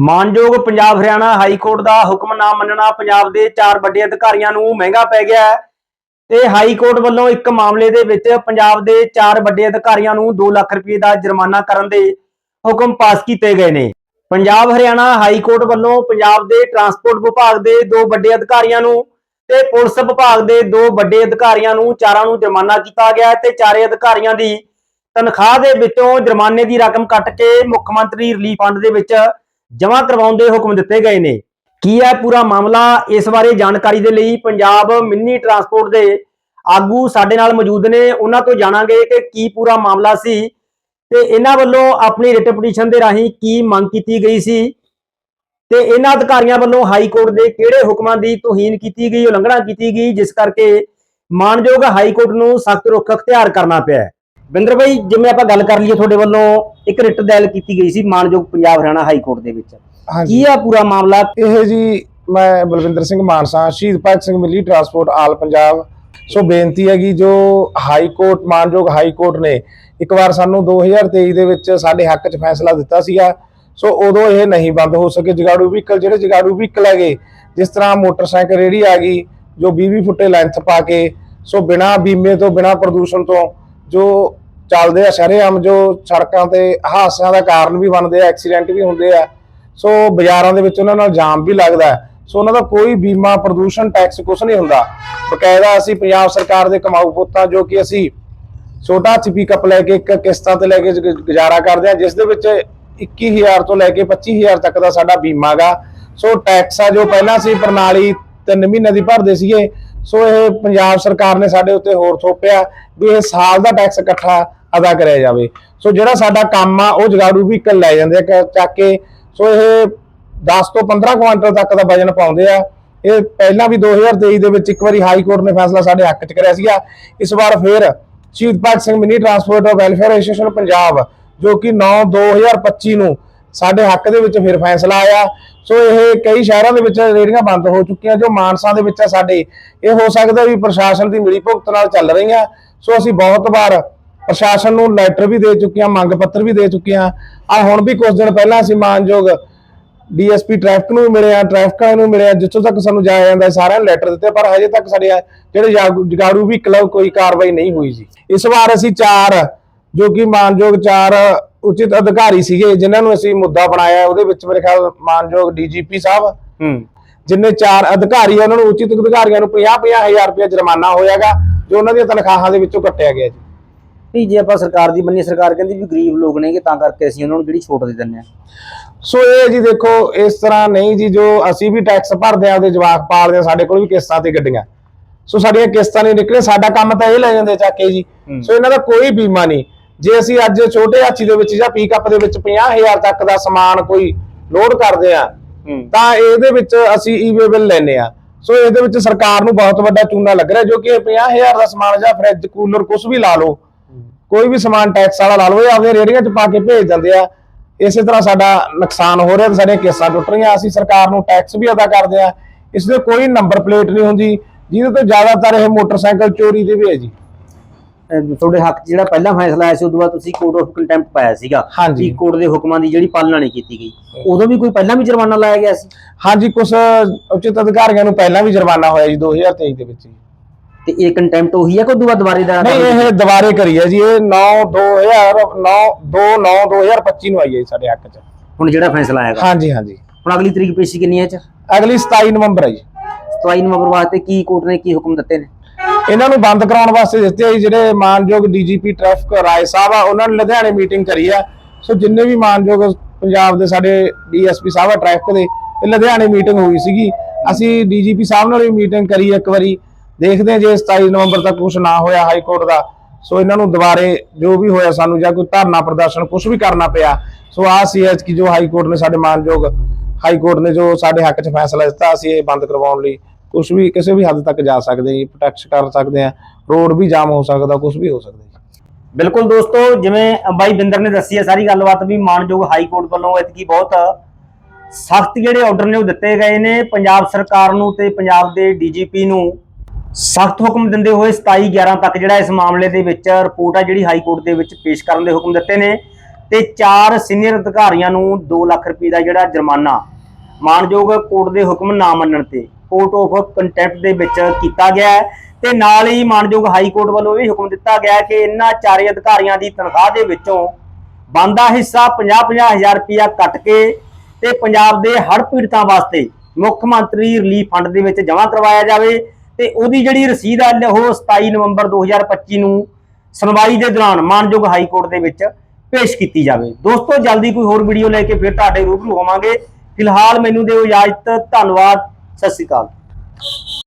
ਮਾਨਯੋਗ Punjab Haryana high court ਦਾ ਹੁਕਮ ਨਾ ਮੰਨਣਾ ਪੰਜਾਬ ਦੇ ਚਾਰ ਵੱਡੇ ਅਧਿਕਾਰੀਆਂ ਨੂੰ ਮਹਿੰਗਾ ਪੈ ਗਿਆ ਹੈ। ਤੇ ਹਾਈ ਕੋਰਟ ਵੱਲੋਂ ਇੱਕ ਮਾਮਲੇ ਦੇ ਵਿੱਚ ਪੰਜਾਬ ਦੇ ਚਾਰ ਵੱਡੇ ਅਧਿਕਾਰੀਆਂ ਨੂੰ 2 ਲੱਖ ਰੁਪਏ ਦਾ ਜੁਰਮਾਨਾ ਕਰਨ ਦੇ ਹੁਕਮ ਪਾਸ ਕੀਤੇ ਗਏ ਨੇ। ਪੰਜਾਬ ਹਰਿਆਣਾ ਹਾਈ ਕੋਰਟ ਵੱਲੋਂ ਪੰਜਾਬ ਦੇ ਟਰਾਂਸਪੋਰਟ ਵਿਭਾਗ ਦੇ ਦੋ ਵੱਡੇ ਅਧਿਕਾਰੀਆਂ ਨੂੰ ਤੇ ਪੁਲਿਸ ਵਿਭਾਗ ਦੇ ਦੋ ਵੱਡੇ ਅਧਿਕਾਰੀਆਂ ਨੂੰ ਚਾਰਾਂ ਨੂੰ ਜੁਰਮਾਨਾ ਕੀਤਾ ਗਿਆ ਤੇ ਚਾਰੇ ਅਧਿਕਾਰੀਆਂ ਦੀ ਤਨਖਾਹ ਦੇ ਵਿੱਚੋਂ ਜੁਰਮਾਨੇ ਦੀ ਰਕਮ ਕੱਟ ਕੇ ਮੁੱਖ ਮੰਤਰੀ ਰਿਲੀਫ ਫੰਡ ਦੇ ਵਿੱਚ ਜਮ੍ਹਾਂ ਕਰਵਾਉਣ ਦੇ ਹੁਕਮ ਦਿੱਤੇ ਗਏ ਨੇ। ਕੀ ਹੈ ਪੂਰਾ ਮਾਮਲਾ ਇਸ ਬਾਰੇ ਜਾਣਕਾਰੀ ਦੇ ਲਈ ਪੰਜਾਬ ਮਿੰਨੀ ਟਰਾਂਸਪੋਰਟ ਦੇ ਆਗੂ ਸਾਡੇ ਨਾਲ ਮੌਜੂਦ ਨੇ। ਉਹਨਾਂ ਤੋਂ ਜਾਣਾਂਗੇ ਕਿ ਕੀ ਪੂਰਾ ਮਾਮਲਾ ਸੀ ਤੇ ਇਹਨਾਂ ਵੱਲੋਂ ਆਪਣੀ ਰਿਟ ਪਟੀਸ਼ਨ ਦੇ ਰਾਹੀਂ ਕੀ ਮੰਗ ਕੀਤੀ ਗਈ ਸੀ ਤੇ ਇਹਨਾਂ ਅਧਿਕਾਰੀਆਂ ਵੱਲੋਂ ਹਾਈ ਕੋਰਟ ਦੇ ਕਿਹੜੇ ਹੁਕਮਾਂ ਦੀ ਤੋਹੀਨ ਕੀਤੀ ਗਈ, ਉਲੰਘਣਾ ਕੀਤੀ ਗਈ, ਜਿਸ ਕਰਕੇ ਮਾਨਯੋਗ ਹਾਈ ਕੋਰਟ ਨੂੰ ਸਖਤ ਰੁਖ ਅਖਤਿਆਰ ਕਰਨਾ ਪਿਆ ਬਿੰਦਰ ਭਾਈ ਜਿਵੇਂ ਆਪਾਂ ਗੱਲ ਕਰ ਲਈਏ ਤੁਹਾਡੇ ਵੱਲੋਂ ਇੱਕ ਰਿਟ ਦਾਇਰ ਕੀਤੀ ਗਈ ਸੀ ਮਾਨਯੋਗ ਪੰਜਾਬ ਹਰਿਆਣਾ ਹਾਈ ਕੋਰਟ ਦੇ ਵਿੱਚ। ਕੀ ਆ ਪੂਰਾ ਮਾਮਲਾ? ਇਹ ਜੀ ਮੈਂ ਬਲਵਿੰਦਰ ਸਿੰਘ ਮਾਨਸਾ ਸ਼ਹੀਦ ਭਗਤ ਸਿੰਘ ਮਿਲੀ ਟਰਾਂਸਪੋਰਟ ਆਲ ਪੰਜਾਬ। ਸੋ ਬੇਨਤੀ ਹੈਗੀ ਜੋ ਹਾਈ ਕੋਰਟ ਮਾਨਯੋਗ ਹਾਈ ਕੋਰਟ ਨੇ ਇੱਕ ਵਾਰ ਸਾਨੂੰ 2023 ਦੇ ਵਿੱਚ ਸਾਡੇ ਹੱਕ 'ਚ ਫੈਸਲਾ ਦਿੱਤਾ ਸੀਗਾ। ਸੋ ਉਦੋਂ ਇਹ ਨਹੀਂ ਬੰਦ ਹੋ ਸਕੇ। ਜਗਾੜੂ ਵਹੀਕਲ ਜਿਹੜੇ ਜਗਾੜੂ ਵਹੀਕਲ ਹੈਗੇ ਜਿਸ ਤਰ੍ਹਾਂ ਮੋਟਰਸਾਈਕਲ ਰੇੜੀ ਆ ਗਈ ਜੋ 20-20 ਫੁੱਟੇ ਲੈਂਥ ਪਾ ਕੇ ਸੋ ਬਿਨਾ ਬੀਮੇ ਤੋਂ ਬਿਨਾ ਪ੍ਰਦੂਸ਼ਣ ਤੋਂ ਜੋ ਚੱਲਦੇ ਆ ਸ਼ਰੇਆਮ, ਜੋ ਸੜਕਾਂ ਤੇ ਹਾਦਸਿਆਂ ਦਾ ਕਾਰਨ ਵੀ ਬਣਦੇ ਆ, ਐਕਸੀਡੈਂਟ ਵੀ ਹੁੰਦੇ ਆ। ਸੋ ਬਾਜ਼ਾਰਾਂ ਦੇ ਵਿੱਚ ਉਹਨਾਂ ਨਾਲ ਜਾਮ ਵੀ ਲੱਗਦਾ ਸੋ ਉਹਨਾਂ ਦਾ ਕੋਈ ਬੀਮਾ, ਪ੍ਰਦੂਸ਼ਣ, ਟੈਕਸ ਕੁਝ ਨਹੀਂ ਹੁੰਦਾ। ਬਕਾਇਦਾ ਅਸੀਂ ਪੰਜਾਬ ਸਰਕਾਰ ਦੇ ਕਮਾਊ ਪੁੱਤਾਂ ਜੋ ਕਿ ਅਸੀਂ ਛੋਟਾ ਹਾਥੀ ਪਿਕਅਪ ਲੈ ਕੇ ਇੱਕ ਕਿਸ਼ਤਾਂ ਤੇ ਲੈ ਕੇ ਗੁਜ਼ਾਰਾ ਕਰਦੇ ਹਾਂ, ਜਿਸ ਦੇ ਵਿੱਚ 21000 ਤੋਂ ਲੈ ਕੇ 25000 ਤੱਕ ਦਾ ਸਾਡਾ ਬੀਮਾ ਗਾ ਸੋ ਟੈਕਸ ਆ ਜੋ ਪਹਿਲਾਂ ਸੀ, ਪ੍ਰਣਾਲੀ 3 ਮਹੀਨੇ ਦੀ ਭਰਦੇ ਸੀਗੇ। ਸੋ ਇਹ ਪੰਜਾਬ ਸਰਕਾਰ ਨੇ ਸਾਡੇ ਉੱਤੇ ਹੋਰ ਥੋਪਿਆ ਵੀ ਇਹ ਸਾਲ ਦਾ ਟੈਕਸ ਇਕੱਠਾ ਅਦਾ ਕਰਿਆ ਜਾਵੇ। ਸੋ ਜਿਹੜਾ ਸਾਡਾ ਕੰਮ ਆ, ਉਹ ਜਗਾੜੂ ਵਹੀਕਲ ਲੈ ਜਾਂਦੇ ਆ ਕ- ਚੱਕ ਕੇ। ਸੋ ਇਹ 10 ਤੋਂ 15 ਕੁਆਂਟਲ ਤੱਕ ਦਾ ਵਜਨ ਪਾਉਂਦੇ ਆ। ਇਹ ਪਹਿਲਾਂ ਵੀ 2023 ਦੇ ਵਿੱਚ ਇੱਕ ਵਾਰੀ ਹਾਈ ਕੋਰਟ ਨੇ ਫੈਸਲਾ ਸਾਡੇ ਹੱਕ 'ਚ ਕਰਿਆ ਸੀਗਾ। ਇਸ ਵਾਰ ਫਿਰ Shaheed Bhagat Singh mini transport welfare association Punjab, ਜੋ ਕਿ 9 2025 ਨੂੰ ਸਾਡੇ ਹੱਕ ਦੇ ਵਿੱਚ ਫਿਰ ਫੈਸਲਾ ਆਇਆ। ਸੋ ਇਹ ਕਈ ਸ਼ਹਿਰਾਂ ਦੇ ਵਿੱਚ ਰੇੜੀਆਂ ਬੰਦ ਹੋ ਚੁੱਕੀਆਂ, ਜੋ ਮਾਨਸਾ ਦੇ ਵਿੱਚ ਆ ਸਾਡੇ। ਇਹ ਹੋ ਸਕਦਾ ਵੀ ਪ੍ਰਸ਼ਾਸਨ ਦੀ ਮਿਲੀ ਭੁਗਤ ਨਾਲ ਚੱਲ ਰਹੀਆਂ। ਸੋ ਅਸੀਂ ਬਹੁਤ ਵਾਰ ਪ੍ਰਸ਼ਾਸਨ ਨੂੰ ਲੈਟਰ ਵੀ ਦੇ ਚੁੱਕੇ ਹਾਂ, ਮੰਗ ਪੱਤਰ ਵੀ ਦੇ ਚੁੱਕੇ ਹਾਂ। ਆ ਹੁਣ ਵੀ ਕੁਝ ਦਿਨ ਪਹਿਲਾਂ ਅਸੀਂ ਮਾਨਯੋਗ ਡੀਐਸਪੀ ਟ੍ਰੈਫਿਕ ਨੂੰ ਵੀ ਮਿਲੇ ਆ ਟ੍ਰੈਫਿਕ ਨੂੰ ਵੀ ਮਿਲੇ ਆ ਜਿੱਥੋਂ ਤੱਕ ਸਾਨੂੰ ਜਾਇਆ ਜਾਂਦਾ ਸਾਰਿਆਂ ਨੂੰ ਲੈਟਰ ਦਿੱਤੇ ਪਰ ਹਜੇ ਤੱਕ ਸਾਡੇ ਜਿਹੜੇ ਜਾਗੂ- ਜਗਾੜੂ ਵੀ ਕਲਬ ਕੋਈ ਕਾਰਵਾਈ ਨਹੀਂ ਹੋਈ ਜੀ। ਇਸ ਵਾਰ ਅਸੀਂ ਚਾਰ, ਜੋ ਕਿ ਮਾਨਯੋਗ ਚਾਰ ਉਚਿਤ ਅਧਿਕਾਰੀ ਸੀਗੇ ਜਿਨ੍ਹਾਂ ਨੂੰ ਅਸੀਂ ਮੁੱਦਾ ਬਣਾਇਆ ਉਹਦੇ ਵਿੱਚ ਮੇਰੇ ਖਿਆਲ ਮਾਨਯੋਗ ਡੀਜੀਪੀ ਸਾਹਿਬ। ਹੂੰ। ਜਿੰਨੇ ਚਾਰ ਅਧਿਕਾਰੀ ਆ, ਉਹਨਾਂ ਨੂੰ ਉਚਿਤ ਅਧਿਕਾਰੀਆਂ ਨੂੰ 50 ਹਜ਼ਾਰ ਰੁਪਏ ਜੁਰਮਾਨਾ ਹੋਇਆਗਾ ਜੋ ਉਹਨਾਂ ਦੀਆਂ ਤਨਖਾਹਾਂ ਦੇ ਵਿੱਚੋਂ ਕੱਟਿਆ ਗਿਆ ਜੀ। ਨਹੀਂ ਜੇ ਆਪਾਂ ਸਰਕਾਰ ਦੀ ਬੰਨੀ ਸਰਕਾਰ ਕਹਿੰਦੀ ਵੀ ਗਰੀਬ ਲੋਕ ਨੇਗੇ ਤਾਂ ਕਰਕੇ ਅਸੀਂ ਉਹਨਾਂ ਨੂੰ ਜਿਹੜੀ ਛੋਟ ਦੇ ਦਿੰਦੇ ਆ ਸੋ ਇਹ ਜੀ ਦੇਖੋ ਇਸ ਤਰ੍ਹਾਂ ਨਹੀਂ ਜੀ ਜੋ ਅਸੀਂ ਵੀ ਟੈਕਸ ਭਰਦੇ ਆ ਉਹਦੇ ਜਵਾਕ ਪਾਲਦੇ ਆ ਸਾਡੇ ਕੋਲ ਵੀ ਕਿਸ਼ਤਾਂ ਤੇ ਗੱਡੀਆਂ। ਸੋ ਸਾਡੀਆਂ ਕਿਸ਼ਤਾਂ ਨਹੀਂ ਨਿਕਲੇ ਸਾਡਾ ਕੰਮ ਤਾਂ ਇਹ ਲੈ ਜਾਂਦੇ ਚੱਕ ਕੇ ਜੀ। ਸੋ ਇਹਨਾਂ ਦਾ ਕੋਈ ਬੀਮਾ ਨਹੀਂ। ਜੇ ਅਸੀਂ ਅੱਜ ਛੋਟੇ ਹਾਥੀ ਦੇ ਵਿੱਚ ਜਾਂ ਪੀਕਅਪ ਦੇ ਵਿੱਚ 50000 ਤੱਕ ਦਾ ਸਮਾਨ ਕੋਈ ਲੋਡ ਕਰਦੇ ਆ ਤਾਂ ਇਹਦੇ ਵਿੱਚ ਅਸੀਂ ਈਵੇ ਬਿੱਲ ਲੈਨੇ ਆ ਸੋ ਇਹਦੇ ਵਿੱਚ ਸਰਕਾਰ ਨੂੰ ਬਹੁਤ ਵੱਡਾ ਚੂਨਾ ਲੱਗ ਰਿਹਾ ਜੋ ਕਿ ਇਹ 50000 ਦਾ ਸਮਾਨ ਜਾਂ ਫ੍ਰਿਜ ਕੂਲਰ ਕੁਝ ਵੀ ਲਾ ਲਓ ਕੋਈ ਵੀ ਸਮਾਨ ਟੈਕਸ ਵਾਲਾ ਲਾ ਲਓ ਇਹ ਆਪਣੀਆਂ ਰੇੜੀਆਂ 'ਚ ਪਾ ਕੇ ਭੇਜ ਦਿੰਦੇ ਆ। ਇਸੇ ਤਰ੍ਹਾਂ ਸਾਡਾ ਨੁਕਸਾਨ ਹੋ ਰਿਹਾ ਤੇ ਸਾਡੀਆਂ ਕੇਸਾਂ ਟੁੱਟ ਰਹੀਆਂ। ਅਸੀਂ ਸਰਕਾਰ ਨੂੰ ਟੈਕਸ ਵੀ ਅਦਾ ਕਰਦੇ ਆ ਇਸ ਦੇ ਕੋਈ ਨੰਬਰ ਪਲੇਟ ਨਹੀਂ ਹੁੰਦੀ। ਜਿਹਦੇ ਤੋਂ ਜ਼ਿਆਦਾਤਰ ਇਹ ਮੋਟਰਸਾਈਕਲ ਚੋਰੀ ਦੇ ਵੀ ਹੈ ਜੀ। ਤੁਹਾਡੇ ਹੱਕ 'ਚ ਜਿਹੜਾ ਪਹਿਲਾ ਫੈਸਲਾ ਆਇਆ ਸੀ ਉਦੋਂ ਬਾਅਦ ਤੁਸੀਂ ਕੋਰਟ ਆਫ ਕੰਟੈਂਪਟ ਪਾਇਆ ਸੀਗਾ ਹਾਂਜੀ। ਕਿ ਕੋਰਟ ਦੇ ਹੁਕਮਾਂ ਦੀ ਜਿਹੜੀ ਪਾਲਣਾ ਨਹੀਂ ਕੀਤੀ ਗਈ। ਉਦੋਂ ਵੀ ਕੋਈ ਪਹਿਲਾਂ ਵੀ ਜੁਰਮਾਨਾ ਲਾਇਆ ਗਿਆ ਸੀ? ਹਾਂਜੀ ਕੁਝ ਉਚਿਤ ਅਧਿਕਾਰੀਆਂ ਨੂੰ ਪਹਿਲਾਂ ਵੀ ਜੁਰਮਾਨਾ ਹੋਇਆ ਜੀ 2023 ਦੇ ਵਿੱਚ ਜੀ। ਤੇ ਇਹ ਕੰਟੈਂਪਟ ਉਹੀ ਹੈ ਕਿ ਉਦੋਂ ਬਾਅਦ ਦੁਬਾਰੇ ਦਾ ਨਹੀਂ ਇਹ ਦੁਬਾਰੇ ਕਰੀ ਹੈ ਜੀ ਇਹ 9 2009 2 9 2025 ਨੂੰ ਆਈ ਹੈ ਜੀ ਸਾਡੇ ਹੱਕ 'ਚ। ਹੁਣ ਜਿਹੜਾ ਫੈਸਲਾ ਆਏਗਾ। ਹਾਂਜੀ ਹਾਂਜੀ। ਹੁਣ ਅਗਲੀ ਤਰੀਕ ਪੇਸ਼ੀ ਕਿੰਨੀ ਹੈ ਚ? ਅਗਲੀ 27 ਨਵੰਬਰ ਹੈ ਜੀ। 27 ਨਵੰਬਰ ਵਾਸਤੇ ਕੀ ਕੋਰਟ ਨੇ ਕੀ ਹੁਕਮ ਦਿੱਤੇ ਨੇ? ਇਹਨਾਂ ਨੂੰ ਬੰਦ ਕਰਾਉਣ ਵਾਸਤੇ ਦਿੱਤੇ ਆ ਜੀ, ਜਿਹੜੇ ਮਾਨਯੋਗ ਡੀਜੀਪੀ ਟ੍ਰੈਫਿਕ ਰਾਏ ਸਾਹਿਬ ਆ, ਉਹਨਾਂ ਨੇ ਲੁਧਿਆਣੇ ਮੀਟਿੰਗ ਕਰੀ ਆ। ਸੋ ਜਿੰਨੇ ਵੀ ਮਾਨਯੋਗ ਪੰਜਾਬ ਦੇ ਸਾਡੇ ਡੀਐਸਪੀ ਸਾਹਿਬ ਆ ਟ੍ਰੈਫਿਕ ਦੇ, ਇਹ ਲੁਧਿਆਣੇ ਮੀਟਿੰਗ ਹੋਈ ਸੀਗੀ। ਅਸੀਂ ਡੀਜੀਪੀ ਸਾਹਿਬ ਨਾਲ ਵੀ ਮੀਟਿੰਗ ਕਰੀ ਇੱਕ ਵਾਰੀ। ਦੇਖਦੇ ਹਾਂ ਜੇ 27 ਨਵੰਬਰ ਤੱਕ ਕੁਝ ਨਾ ਹੋਇਆ ਹਾਈ ਕੋਰਟ ਦਾ, ਸੋ ਇਹਨਾਂ ਨੂੰ ਦੁਬਾਰੇ ਜੋ ਵੀ ਹੋਇਆ ਸਾਨੂੰ ਜਾਂ ਕੋਈ ਧਰਨਾ ਪ੍ਰਦਰਸ਼ਨ ਕੁਝ ਵੀ ਕਰਨਾ ਪਿਆ, ਸੋ ਆ ਸੀ ਐਚ ਕੀ ਜੋ ਹਾਈ ਕੋਰਟ ਨੇ ਸਾਡੇ ਮਾਨਯੋਗ ਹਾਈ ਕੋਰਟ ਨੇ ਜੋ ਸਾਡੇ ਹੱਕ 'ਚ ਫੈਸਲਾ ਦਿੱਤਾ, ਅਸੀਂ ਇਹ ਬੰਦ ਕਰਵਾਉਣ ਲਈ ਕੁਝ ਵੀ ਕਿਸੇ ਵੀ ਹੱਦ ਤੱਕ ਜਾ ਸਕਦੇ ਜੀ ਪ੍ਰੋਟੈਕਟ ਕਰ ਸਕਦੇ ਆ ਰੋਡ ਵੀ ਜਾਮ ਹੋ ਸਕਦਾ ਕੁਝ ਵੀ ਹੋ ਸਕਦਾ ਬਿਲਕੁਲ ਦੋਸਤੋ, ਜਿਵੇਂ ਬਾਈ ਬਿੰਦਰ ਨੇ ਦੱਸੀ ਹੈ, ਸਾਰੀ ਗੱਲਬਾਤ ਵੀ ਮਾਨਯੋਗ ਹਾਈ ਕੋਰਟ ਵੱਲੋਂ ਇਤਕੀ ਬਹੁਤ ਸਖਤ ਜਿਹੜੇ ਆਰਡਰ ਨੇ ਉਹ ਦਿੱਤੇ ਗਏ ਨੇ। ਪੰਜਾਬ ਸਰਕਾਰ ਨੂੰ ਤੇ ਪੰਜਾਬ ਦੇ ਡੀਜੀਪੀ ਨੂੰ ਸਖਤ ਹੁਕਮ ਦਿੰਦੇ ਹੋਏ 27 11 ਤੱਕ ਜਿਹੜਾ ਇਸ ਮਾਮਲੇ ਦੇ ਵਿੱਚ ਰਿਪੋਰਟ ਆ, ਜਿਹੜੀ ਹਾਈ ਕੋਰਟ ਦੇ ਵਿੱਚ ਪੇਸ਼ ਕਰਨ ਦੇ ਹੁਕਮ ਦਿੱਤੇ ਨੇ। ਤੇ ਚਾਰ ਸੀਨੀਅਰ ਅਧਿਕਾਰੀਆਂ ਨੂੰ 2 ਲੱਖ ਰੁਪਏ ਦਾ ਜਿਹੜਾ ਜੁਰਮਾਨਾ ਮਾਨਯੋਗ ਕੋਰਟ ਦੇ ਹੁਕਮ ਨਾ ਮੰਨਣ ਤੇ ਕੋਰਟ ਆਫ ਕੰਟੈਂਪਟ ਦੇ ਵਿੱਚ ਕੀਤਾ ਗਿਆ ਹੈ ਤੇ ਨਾਲ ਹੀ ਮਾਨਯੋਗ ਹਾਈ ਕੋਰਟ ਵੱਲੋਂ ਇਹ ਹੁਕਮ ਦਿੱਤਾ ਗਿਆ ਹੈ ਕਿ ਇਹਨਾਂ ਚਾਰੇ ਅਧਿਕਾਰੀਆਂ ਦੀ ਤਨਖਾਹ ਦੇ ਵਿੱਚੋਂ ਬੰਦਾ ਹਿੱਸਾ 50-50 ਹਜ਼ਾਰ ਰੁਪਇਆ ਕੱਟ ਕੇ ਤੇ ਪੰਜਾਬ ਦੇ ਹੜ੍ਹ ਪੀੜਤਾਂ ਵਾਸਤੇ ਮੁੱਖ ਮੰਤਰੀ ਰਿਲੀਫ ਫੰਡ ਦੇ ਵਿੱਚ ਜਮ੍ਹਾਂ ਕਰਵਾਇਆ ਜਾਵੇ ਤੇ ਉਹਦੀ ਜਿਹੜੀ ਰਸੀਦ ਹੈ ਉਹ 27 ਨਵੰਬਰ 2025 ਨੂੰ ਸੁਣਵਾਈ ਦੇ ਦੌਰਾਨ ਮਾਨਯੋਗ ਹਾਈ ਕੋਰਟ ਦੇ ਵਿੱਚ ਪੇਸ਼ ਕੀਤੀ ਜਾਵੇ। ਦੋਸਤੋ, ਜਲਦੀ ਕੋਈ ਹੋਰ ਵੀਡੀਓ ਲੈ ਕੇ ਫਿਰ ਤੁਹਾਡੇ ਰੂਬਰੂ ਹੋਵਾਂਗੇ। ਫਿਲਹਾਲ ਮੈਨੂੰ ਦਿਓ ਇਜਾਜ਼ਤ, ਧੰਨਵਾਦ। ਸਤਿ ਸ਼੍ਰੀ ਅਕਾਲ।